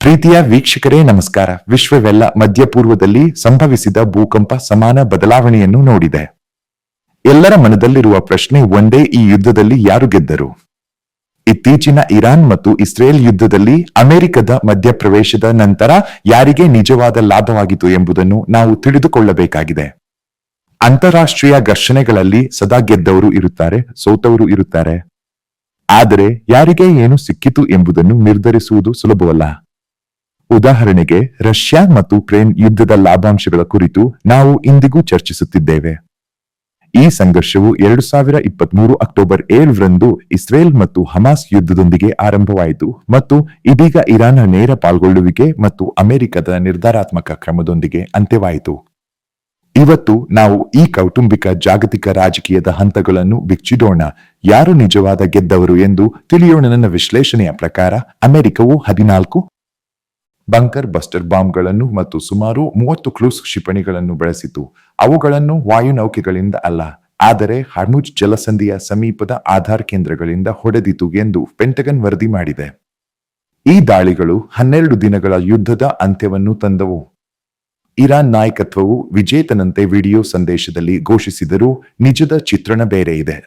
ಪ್ರೀತಿಯ ವೀಕ್ಷಕರೇ, ನಮಸ್ಕಾರ. ವಿಶ್ವವೆಲ್ಲ ಮಧ್ಯಪೂರ್ವದಲ್ಲಿ ಸಂಭವಿಸಿದ ಭೂಕಂಪ ಸಮಾನ ಬದಲಾವಣೆಯನ್ನು ನೋಡಿದೆ. ಎಲ್ಲರ ಮನದಲ್ಲಿರುವ ಪ್ರಶ್ನೆ ಒಂದೇ ಈ ಯುದ್ಧದಲ್ಲಿ ಯಾರು ಗೆದ್ದರು? ಇತ್ತೀಚಿನ ಇರಾನ್ ಮತ್ತು ಇಸ್ರೇಲ್ ಯುದ್ಧದಲ್ಲಿ ಅಮೆರಿಕದ ಮಧ್ಯಪ್ರವೇಶದ ನಂತರ ಯಾರಿಗೆ ನಿಜವಾದ ಲಾಭವಾಗಿತ್ತು ಎಂಬುದನ್ನು ನಾವು ತಿಳಿದುಕೊಳ್ಳಬೇಕಾಗಿದೆ. ಅಂತಾರಾಷ್ಟ್ರೀಯ ಘರ್ಷಣೆಗಳಲ್ಲಿ ಸದಾ ಗೆದ್ದವರು ಇರುತ್ತಾರೆ, ಸೋತವರು ಇರುತ್ತಾರೆ. ಆದರೆ ಯಾರಿಗೆ ಏನು ಸಿಕ್ಕಿತು ಎಂಬುದನ್ನು ನಿರ್ಧರಿಸುವುದು ಸುಲಭವಲ್ಲ. ಉದಾಹರಣೆಗೆ, ರಷ್ಯಾ ಮತ್ತು ಉಕ್ರೇನ್ ಯುದ್ಧದ ಲಾಭಾಂಶಗಳ ಕುರಿತು ನಾವು ಇಂದಿಗೂ ಚರ್ಚಿಸುತ್ತಿದ್ದೇವೆ. ಈ ಸಂಘರ್ಷವು ಎರಡು ಸಾವಿರ ಇಪ್ಪತ್ಮೂರು ಅಕ್ಟೋಬರ್ ಏಳರಂದು ಇಸ್ರೇಲ್ ಮತ್ತು ಹಮಾಸ್ ಯುದ್ಧದೊಂದಿಗೆ ಆರಂಭವಾಯಿತು ಮತ್ತು ಇದೀಗ ಇರಾನ್ನ ನೇರ ಪಾಲ್ಗೊಳ್ಳುವಿಕೆ ಮತ್ತು ಅಮೆರಿಕದ ನಿರ್ಧಾರಾತ್ಮಕ ಕ್ರಮದೊಂದಿಗೆ ಅಂತ್ಯವಾಯಿತು. ಇವತ್ತು ನಾವು ಈ ಕೌಟುಂಬಿಕ ಜಾಗತಿಕ ರಾಜಕೀಯದ ಹಂತಗಳನ್ನು ಬಿಚ್ಚಿಡೋಣ. ಯಾರು ನಿಜವಾದ ಗೆದ್ದವರು ಎಂದು ತಿಳಿಯೋಣ ನನ್ನ ವಿಶ್ಲೇಷಣೆಯ ಪ್ರಕಾರ ಅಮೆರಿಕವು ಹದಿನಾಲ್ಕು ಬಂಕರ್ ಬಸ್ಟರ್ ಬಾಂಬ್ಗಳನ್ನು ಮತ್ತು ಸುಮಾರು ಮೂವತ್ತು ಕ್ಲೂಸ್ ಕ್ಷಿಪಣಿಗಳನ್ನು ಬಳಸಿತು. ಅವುಗಳನ್ನು ವಾಯುನೌಕೆಗಳಿಂದ ಅಲ್ಲ, ಆದರೆ ಹರ್ಮುಜ್ ಜಲಸಂಧಿಯ ಸಮೀಪದ ಆಧಾರ್ ಕೇಂದ್ರಗಳಿಂದ ಹೊಡೆದಿತು ಎಂದು ಪೆಂಟಗನ್ ವರದಿ ಮಾಡಿದೆ. ಈ ದಾಳಿಗಳು ಹನ್ನೆರಡು ದಿನಗಳ ಯುದ್ಧದ ಅಂತ್ಯವನ್ನು ತಂದವು. ಇರಾನ್ ನಾಯಕತ್ವವು ವಿಜೇತನಂತೆ ವಿಡಿಯೋ ಸಂದೇಶದಲ್ಲಿ ಘೋಷಿಸಿದರೂ ನಿಜದ ಚಿತ್ರಣ ಬೇರೆ ಇದೆ.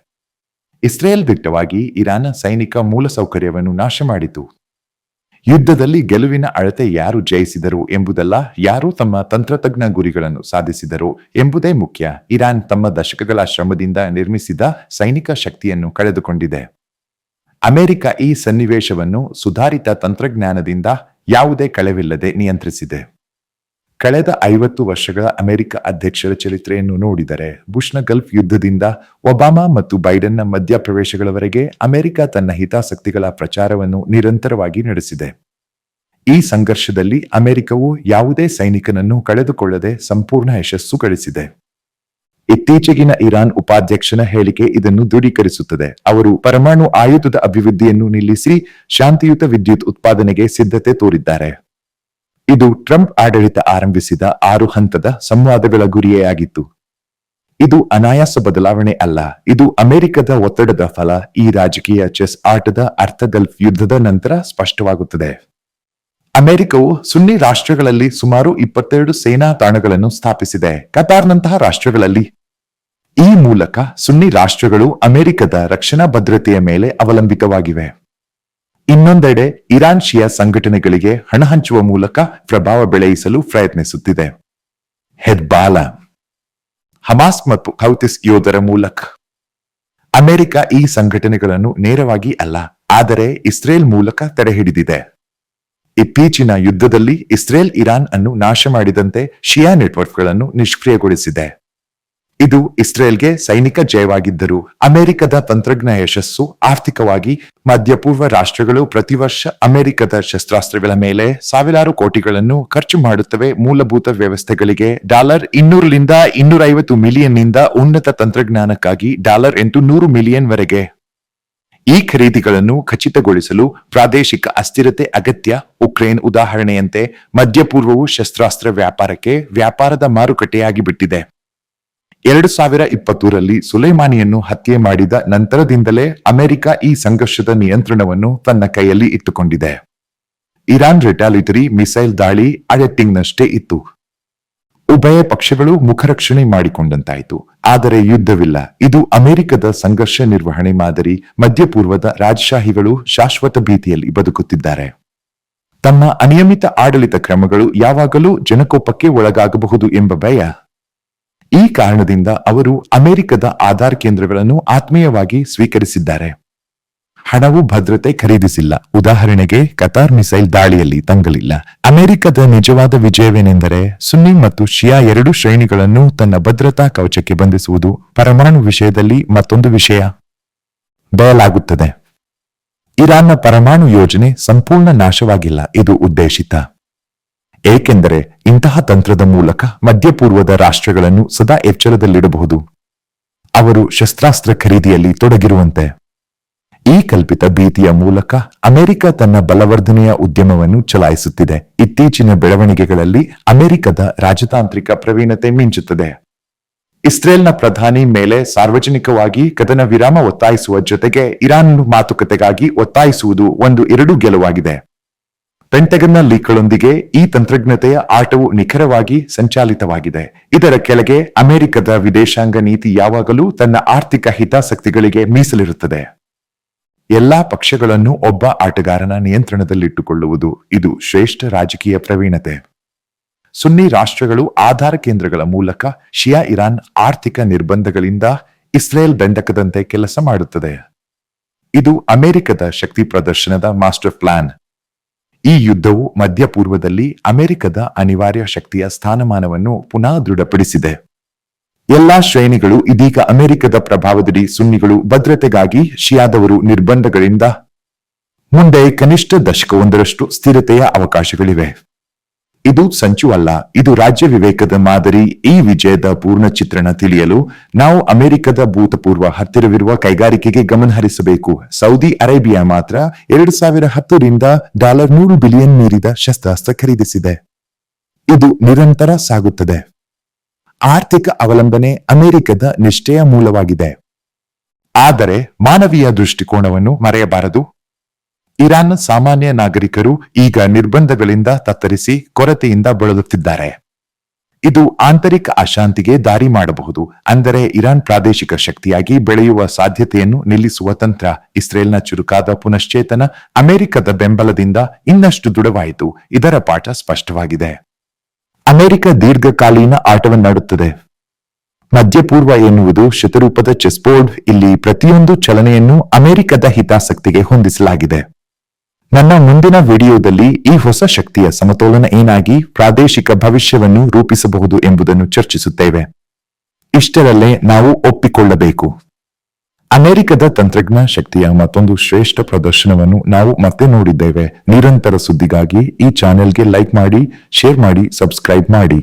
ಇಸ್ರೇಲ್ ದಿಟ್ಟವಾಗಿ ಇರಾನ್ ಸೈನಿಕ ಮೂಲಸೌಕರ್ಯವನ್ನು ನಾಶ ಮಾಡಿತು ಯುದ್ಧದಲ್ಲಿ ಗೆಲುವಿನ ಅಳತೆ ಯಾರು ಜಯಿಸಿದರು ಎಂಬುದಲ್ಲ ಯಾರು ತಮ್ಮ ತಂತ್ರತಜ್ಞ ಗುರಿಗಳನ್ನು ಸಾಧಿಸಿದರು ಎಂಬುದೇ ಮುಖ್ಯ. ಇರಾನ್ ತಮ್ಮ ದಶಕಗಳ ಶ್ರಮದಿಂದ ನಿರ್ಮಿಸಿದ ಸೈನಿಕ ಶಕ್ತಿಯನ್ನು ಕಳೆದುಕೊಂಡಿದೆ. ಅಮೆರಿಕ ಈ ಸನ್ನಿವೇಶವನ್ನು ಸುಧಾರಿತ ತಂತ್ರಜ್ಞಾನದಿಂದ ಯಾವುದೇ ಕಳೆವಿಲ್ಲದೆ ನಿಯಂತ್ರಿಸಿದೆ. ಕಳೆದ ಐವತ್ತು ವರ್ಷಗಳ ಅಮೆರಿಕ ಅಧ್ಯಕ್ಷರ ಚರಿತ್ರೆಯನ್ನು ನೋಡಿದರೆ ಬುಷ್ನ ಗಲ್ಫ್ ಯುದ್ಧದಿಂದ ಒಬಾಮಾ ಮತ್ತು ಬೈಡನ್ನ ಮಧ್ಯಪ್ರವೇಶಗಳವರೆಗೆ ಅಮೆರಿಕ ತನ್ನ ಹಿತಾಸಕ್ತಿಗಳ ಪ್ರಚಾರವನ್ನು ನಿರಂತರವಾಗಿ ನಡೆಸಿದೆ. ಈ ಸಂಘರ್ಷದಲ್ಲಿ ಅಮೆರಿಕವು ಯಾವುದೇ ಸೈನಿಕನನ್ನು ಕಳೆದುಕೊಳ್ಳದೆ ಸಂಪೂರ್ಣ ಯಶಸ್ಸು ಗಳಿಸಿದೆ. ಇತ್ತೀಚೆಗಿನ ಇರಾನ್ ಉಪಾಧ್ಯಕ್ಷನ ಹೇಳಿಕೆ ಇದನ್ನು ದೃಢೀಕರಿಸುತ್ತದೆ. ಅವರು ಪರಮಾಣು ಆಯುಧದ ಅಭಿವೃದ್ಧಿಯನ್ನು ನಿಲ್ಲಿಸಿ ಶಾಂತಿಯುತ ವಿದ್ಯುತ್ ಉತ್ಪಾದನೆಗೆ ಸಿದ್ಧತೆ ತೋರಿದ್ದಾರೆ. ಇದು ಟ್ರಂಪ್ ಆಡಳಿತ ಆರಂಭಿಸಿದ ಆರು ಹಂತದ ಸಂವಾದಗಳ ಗುರಿಯೇ ಆಗಿತ್ತು ಇದು ಅನಾಯಾಸ ಬದಲಾವಣೆ ಅಲ್ಲ, ಇದು ಅಮೆರಿಕದ ಒತ್ತಡದ ಫಲ, ಈ ರಾಜಕೀಯ ಚೆಸ್ ಆಟದ ಅರ್ಥ ಗಲ್ಫ್ ಯುದ್ಧದ ನಂತರ ಸ್ಪಷ್ಟವಾಗುತ್ತದೆ. ಅಮೆರಿಕವು ಸುನ್ನಿ ರಾಷ್ಟ್ರಗಳಲ್ಲಿ ಸುಮಾರು ಇಪ್ಪತ್ತೆರಡು ಸೇನಾ ತಾಣಗಳನ್ನು ಸ್ಥಾಪಿಸಿದೆ. ಕತಾರ್ನಂತಹ ರಾಷ್ಟ್ರಗಳಲ್ಲಿ ಈ ಮೂಲಕ ಸುನ್ನಿ ರಾಷ್ಟ್ರಗಳು ಅಮೆರಿಕದ ರಕ್ಷಣಾ ಭದ್ರತೆಯ ಮೇಲೆ ಅವಲಂಬಿತವಾಗಿವೆ. ಇನ್ನೊಂದೆಡೆ ಇರಾನ್ ಶಿಯಾ ಸಂಘಟನೆಗಳಿಗೆ ಹಣ ಹಂಚುವ ಮೂಲಕ ಪ್ರಭಾವ ಬೆಳೆಯಿಸಲು ಪ್ರಯತ್ನಿಸುತ್ತಿದೆ. ಹೆದ್ಬಾಲ ಹಮಾಸ್ ಮತ್ತು ಹೌತಿಸ್ ಯೋಧರ ಮೂಲಕ. ಅಮೆರಿಕ ಈ ಸಂಘಟನೆಗಳನ್ನು ನೇರವಾಗಿ ಅಲ್ಲ, ಆದರೆ ಇಸ್ರೇಲ್ ಮೂಲಕ ತಡೆಹಿಡಿದಿದೆ ಇತ್ತೀಚಿನ ಯುದ್ಧದಲ್ಲಿ ಇಸ್ರೇಲ್ ಇರಾನ್ ಅನ್ನು ನಾಶ ಮಾಡಿದಂತೆ ಶಿಯಾ ನೆಟ್ವರ್ಕ್ಗಳನ್ನು ನಿಷ್ಕ್ರಿಯಗೊಳಿಸಿದೆ. ಇದು ಇಸ್ರೇಲ್ಗೆ ಸೈನಿಕ ಜಯವಾಗಿದ್ದರು ಅಮೆರಿಕದ ತಂತ್ರಜ್ಞ ಯಶಸ್ಸು ಆರ್ಥಿಕವಾಗಿ ಮಧ್ಯಪೂರ್ವ ರಾಷ್ಟ್ರಗಳು ಪ್ರತಿ ವರ್ಷ ಅಮೆರಿಕದ ಶಸ್ತ್ರಾಸ್ತ್ರಗಳ ಮೇಲೆ ಸಾವಿರಾರು ಕೋಟಿಗಳನ್ನು ಖರ್ಚು ಮಾಡುತ್ತವೆ. ಮೂಲಭೂತ ವ್ಯವಸ್ಥೆಗಳಿಗೆ ಡಾಲರ್ ಇನ್ನೂರರಿಂದ ಇನ್ನೂರೈವತ್ತು ಮಿಲಿಯನ್ನಿಂದ ಉನ್ನತ ತಂತ್ರಜ್ಞಾನಕ್ಕಾಗಿ ಡಾಲರ್ ಎಂಟು ನೂರು ಮಿಲಿಯನ್ ವರೆಗೆ. ಈ ಖರೀದಿಗಳನ್ನು ಖಚಿತಗೊಳಿಸಲು ಪ್ರಾದೇಶಿಕ ಅಸ್ಥಿರತೆ ಅಗತ್ಯ. ಉಕ್ರೇನ್ ಉದಾಹರಣೆಯಂತೆ ಮಧ್ಯಪೂರ್ವವು ಶಸ್ತ್ರಾಸ್ತ್ರ ವ್ಯಾಪಾರಕ್ಕೆ ವ್ಯಾಪಾರದ ಮಾರುಕಟ್ಟೆಯಾಗಿ ಬಿಟ್ಟಿದೆ ಎರಡು ಸಾವಿರ ಇಪ್ಪತ್ತೂರಲ್ಲಿ ಸುಲೈಮಾನಿಯನ್ನು ಹತ್ಯೆ ಮಾಡಿದ ನಂತರದಿಂದಲೇ ಅಮೆರಿಕ ಈ ಸಂಘರ್ಷದ ನಿಯಂತ್ರಣವನ್ನು ತನ್ನ ಕೈಯಲ್ಲಿ ಇಟ್ಟುಕೊಂಡಿದೆ. ಇರಾನ್ ರಿಟಾಲಿಟರಿ ಮಿಸೈಲ್ ದಾಳಿ ಅಡೆಟ್ಟಿಂಗ್ನಷ್ಟೇ ಇತ್ತು. ಉಭಯ ಪಕ್ಷಗಳು ಮುಖರಕ್ಷಣೆ ಮಾಡಿಕೊಂಡಂತಾಯಿತು. ಆದರೆ ಯುದ್ಧವಿಲ್ಲ. ಇದು ಅಮೆರಿಕದ ಸಂಘರ್ಷ ನಿರ್ವಹಣೆ ಮಾದರಿ ಮಧ್ಯಪೂರ್ವದ ರಾಜಶಾಹಿಗಳು ಶಾಶ್ವತ ಭೀತಿಯಲ್ಲಿ ಬದುಕುತ್ತಿದ್ದಾರೆ. ತಮ್ಮ ಅನಿಯಮಿತ ಆಡಳಿತ ಕ್ರಮಗಳು ಯಾವಾಗಲೂ ಜನಕೋಪಕ್ಕೆ ಒಳಗಾಗಬಹುದು ಎಂಬ ಭಯ ಈ ಕಾರಣದಿಂದ ಅವರು ಅಮೆರಿಕದ ಆಧಾರ್ ಕೇಂದ್ರಗಳನ್ನು ಆತ್ಮೀಯವಾಗಿ ಸ್ವೀಕರಿಸಿದ್ದಾರೆ. ಹಣವು ಭದ್ರತೆ ಖರೀದಿಸಿಲ್ಲ. ಉದಾಹರಣೆಗೆ, ಕತಾರ್ ಮಿಸೈಲ್ ದಾಳಿಯಲ್ಲಿ ತಂಗಲಿಲ್ಲ. ಅಮೆರಿಕದ ನಿಜವಾದ ವಿಜಯವೇನೆಂದರೆ, ಸುನ್ನಿ ಮತ್ತು ಶಿಯಾ ಎರಡು ಶ್ರೇಣಿಗಳನ್ನು ತನ್ನ ಭದ್ರತಾ ಕವಚಕ್ಕೆ ಬಂಧಿಸುವುದು ಪರಮಾಣು ವಿಷಯದಲ್ಲಿ ಮತ್ತೊಂದು ವಿಷಯ. ಬಯಲಾಗುತ್ತದೆ. ಇರಾನ್ನ ಪರಮಾಣು ಯೋಜನೆ ಸಂಪೂರ್ಣ ನಾಶವಾಗಿಲ್ಲ. ಇದು ಉದ್ದೇಶಿತ. ಏಕೆಂದರೆ ಇಂತಹ ತಂತ್ರದ ಮೂಲಕ ಮಧ್ಯಪೂರ್ವದ ರಾಷ್ಟ್ರಗಳನ್ನು ಸದಾ ಎಚ್ಚರದಲ್ಲಿಡಬಹುದು. ಅವರು ಶಸ್ತ್ರಾಸ್ತ್ರ ಖರೀದಿಯಲ್ಲಿ ತೊಡಗಿರುವಂತೆ. ಈ ಕಲ್ಪಿತ ಭೀತಿಯ ಮೂಲಕ ಅಮೆರಿಕ ತನ್ನ ಬಲವರ್ಧನೆಯ ಉದ್ಯಮವನ್ನು ಚಲಾಯಿಸುತ್ತಿದೆ. ಇತ್ತೀಚಿನ ಬೆಳವಣಿಗೆಗಳಲ್ಲಿ ಅಮೆರಿಕದ ರಾಜತಾಂತ್ರಿಕ ಪ್ರವೀಣತೆ ಮಿಂಚುತ್ತದೆ. ಇಸ್ರೇಲ್ನ ಪ್ರಧಾನಿ ಮೇಲೆ ಸಾರ್ವಜನಿಕವಾಗಿ ಕದನ ವಿರಾಮ ಒತ್ತಾಯಿಸುವ ಜೊತೆಗೆ ಇರಾನ್ ಮಾತುಕತೆಗಾಗಿ ಒತ್ತಾಯಿಸುವುದು ಒಂದು ಎರಡು ಗೆಲುವಾಗಿದೆ. ಪೆಂಟಗನ್ನ ಲೀಕ್ಗಳೊಂದಿಗೆ ಈ ತಂತ್ರಜ್ಞತೆಯ ಆಟವು ನಿಖರವಾಗಿ ಸಂಚಾಲಿತವಾಗಿದೆ. ಇದರ ಕೆಳಗೆ ಅಮೆರಿಕದ ವಿದೇಶಾಂಗ ನೀತಿ ಯಾವಾಗಲೂ ತನ್ನ ಆರ್ಥಿಕ ಹಿತಾಸಕ್ತಿಗಳಿಗೆ ಮೀಸಲಿರುತ್ತದೆ. ಎಲ್ಲಾ ಪಕ್ಷಗಳನ್ನು ಒಬ್ಬ ಆಟಗಾರನ ನಿಯಂತ್ರಣದಲ್ಲಿಟ್ಟುಕೊಳ್ಳುವುದು ಇದು ಶ್ರೇಷ್ಠ ರಾಜಕೀಯ ಪ್ರವೀಣತೆ. ಸುನ್ನಿ ರಾಷ್ಟ್ರಗಳು ಆಧಾರ ಕೇಂದ್ರಗಳ ಮೂಲಕ ಶಿಯಾ ಇರಾನ್ ಆರ್ಥಿಕ ನಿರ್ಬಂಧಗಳಿಂದ ಇಸ್ರೇಲ್ ಬೆಂಡಕದಂತೆ ಕೆಲಸ ಮಾಡುತ್ತದೆ. ಇದು ಅಮೆರಿಕದ ಶಕ್ತಿ ಪ್ರದರ್ಶನದ ಮಾಸ್ಟರ್ ಪ್ಲಾನ್. ಈ ಯುದ್ಧವು ಮಧ್ಯಪೂರ್ವದಲ್ಲಿ ಅಮೆರಿಕದ ಅನಿವಾರ್ಯ ಶಕ್ತಿಯ ಸ್ಥಾನಮಾನವನ್ನು ಪುನಃ ದೃಢಪಡಿಸಿದೆ. ಎಲ್ಲಾ ಶ್ರೇಣಿಗಳು ಇದೀಗ ಅಮೆರಿಕದ ಪ್ರಭಾವದಡಿ ಸುನ್ನಿಗಳು ಭದ್ರತೆಗಾಗಿ ಶಿಯಾದವರು ನಿರ್ಬಂಧಗಳಿಂದ ಮುಂದೆ ಕನಿಷ್ಠ ದಶಕವೊಂದರಷ್ಟು ಸ್ಥಿರತೆಯ ಅವಕಾಶಗಳಿವೆ. ಇದು ಸಂಚು ಅಲ್ಲ, ಇದು ರಾಜ್ಯ ವಿವೇಕದ ಮಾದರಿ. ಈ ವಿಜಯದ ಪೂರ್ಣ ಚಿತ್ರಣ ತಿಳಿಯಲು ನಾವು ಅಮೆರಿಕದ ಭೂತಪೂರ್ವ ಹತ್ತಿರವಿರುವ ಕೈಗಾರಿಕೆಗೆ ಗಮನ ಹರಿಸಬೇಕು. ಸೌದಿ ಅರೇಬಿಯಾ ಮಾತ್ರ ಎರಡು ಸಾವಿರ ಹತ್ತರಿಂದ ಡಾಲರ್ ನೂರು ಬಿಲಿಯನ್ ಮೀರಿದ ಶಸ್ತ್ರಾಸ್ತ್ರ ಖರೀದಿಸಿದೆ. ಇದು ನಿರಂತರ ಸಾಗುತ್ತದೆ. ಆರ್ಥಿಕ ಅವಲಂಬನೆ ಅಮೆರಿಕದ ನಿಷ್ಠೆಯ ಮೂಲವಾಗಿದೆ. ಆದರೆ ಮಾನವೀಯ ದೃಷ್ಟಿಕೋನವನ್ನು ಮರೆಯಬಾರದು. ಇರಾನ್ನ ಸಾಮಾನ್ಯ ನಾಗರಿಕರು ಈಗ ನಿರ್ಬಂಧಗಳಿಂದ ತತ್ತರಿಸಿ ಕೊರತೆಯಿಂದ ಬಳಲುತ್ತಿದ್ದಾರೆ. ಇದು ಆಂತರಿಕ ಅಶಾಂತಿಗೆ ದಾರಿ ಮಾಡಬಹುದು, ಅಂದರೆ ಇರಾನ್ ಪ್ರಾದೇಶಿಕ ಶಕ್ತಿಯಾಗಿ ಬೆಳೆಯುವ ಸಾಧ್ಯತೆಯನ್ನು ನಿಲ್ಲಿಸುವ ತಂತ್ರ. ಇಸ್ರೇಲ್ನ ಚುರುಕಾದ ಪುನಶ್ಚೇತನ ಅಮೆರಿಕದ ಬೆಂಬಲದಿಂದ ಇನ್ನಷ್ಟು ದೃಢವಾಯಿತು. ಇದರ ಪಾಠ ಸ್ಪಷ್ಟವಾಗಿದೆ. ಅಮೆರಿಕ ದೀರ್ಘಕಾಲೀನ ಆಟವನ್ನಾಡುತ್ತದೆ. ಮಧ್ಯಪೂರ್ವ ಎನ್ನುವುದು ಶತರೂಪದ ಚೆಸ್ಬೋರ್ಡ್. ಇಲ್ಲಿ ಪ್ರತಿಯೊಂದು ಚಲನೆಯನ್ನು ಅಮೆರಿಕದ ಹಿತಾಸಕ್ತಿಗೆ ಹೊಂದಿಸಲಾಗಿದೆ. ನನ್ನ ಮುಂದಿನ ವಿಡಿಯೋದಲ್ಲಿ ಈ ಹೊಸ ಶಕ್ತಿಯ ಸಮತೋಲನ ಏನಾಗಿ ಪ್ರಾದೇಶಿಕ ಭವಿಷ್ಯವನ್ನು ರೂಪಿಸಬಹುದು ಎಂಬುದನ್ನು ಚರ್ಚಿಸುತ್ತೇವೆ. ಇಷ್ಟರಲ್ಲೇ ನಾವು ಒಪ್ಪಿಕೊಳ್ಳಬೇಕು. ಅಮೆರಿಕದ ತಂತ್ರಜ್ಞ ಶಕ್ತಿಯ ಮತ್ತೊಂದು ಶ್ರೇಷ್ಠ ಪ್ರದರ್ಶನವನ್ನು ನಾವು ಮತ್ತೆ ನೋಡಿದ್ದೇವೆ. ನಿರಂತರ ಸುದ್ದಿಗಾಗಿ ಈ ಚಾನೆಲ್ಗೆ ಲೈಕ್ ಮಾಡಿ, ಶೇರ್ ಮಾಡಿ, ಸಬ್ಸ್ಕ್ರೈಬ್ ಮಾಡಿ.